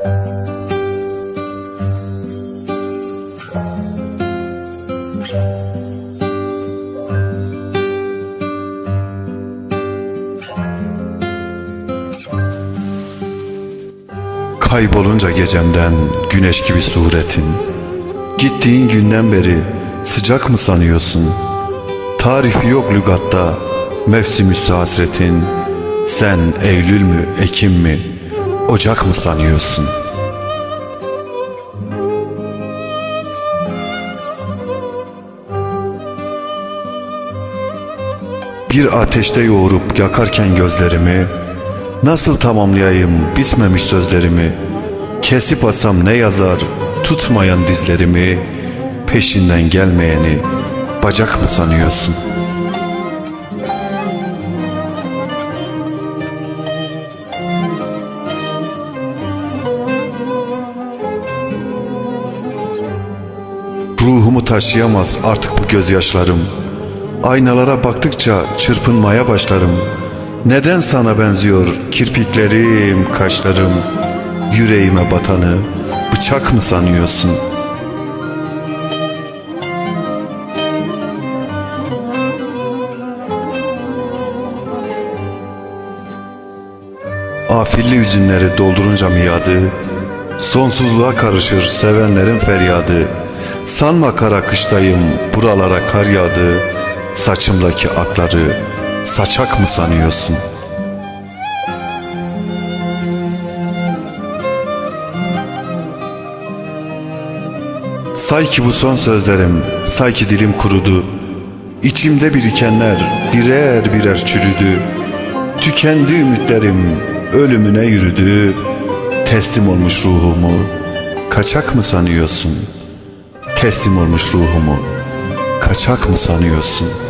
Kaybolunca gecemden güneş gibi suretin. Gittiğin günden beri sıcak mı sanıyorsun? Tarifi yok lügatta mevsimüstü hasretin. Sen Eylül mü Ekim mi Ocak mı sanıyorsun? Bir ateşte yoğurup yakarken gözlerimi Nasıl tamamlayayım bitmemiş sözlerimi Kesip atsam ne yazar tutmayan dizlerimi Peşinden gelmeyeni bacak mı sanıyorsun? Ruhumu taşıyamaz artık bu gözyaşlarım. Aynalara baktıkça çırpınmaya başlarım. Neden sana benziyor kirpiklerim, kaşlarım? Yüreğime batanı bıçak mı sanıyorsun? Afilli hüzünleri doldurunca miyadı Sonsuzluğa karışır sevenlerin feryadı Sanma kara kıştayım buralara kar yağdı Saçımdaki akları saçak mı sanıyorsun? Say ki bu son sözlerim, say ki dilim kurudu İçimde birikenler birer birer çürüdü Tükendi ümitlerim ölümüne yürüdü Teslim olmuş ruhumu kaçak mı sanıyorsun? Teslim olmuş ruhumu kaçak mı sanıyorsun?''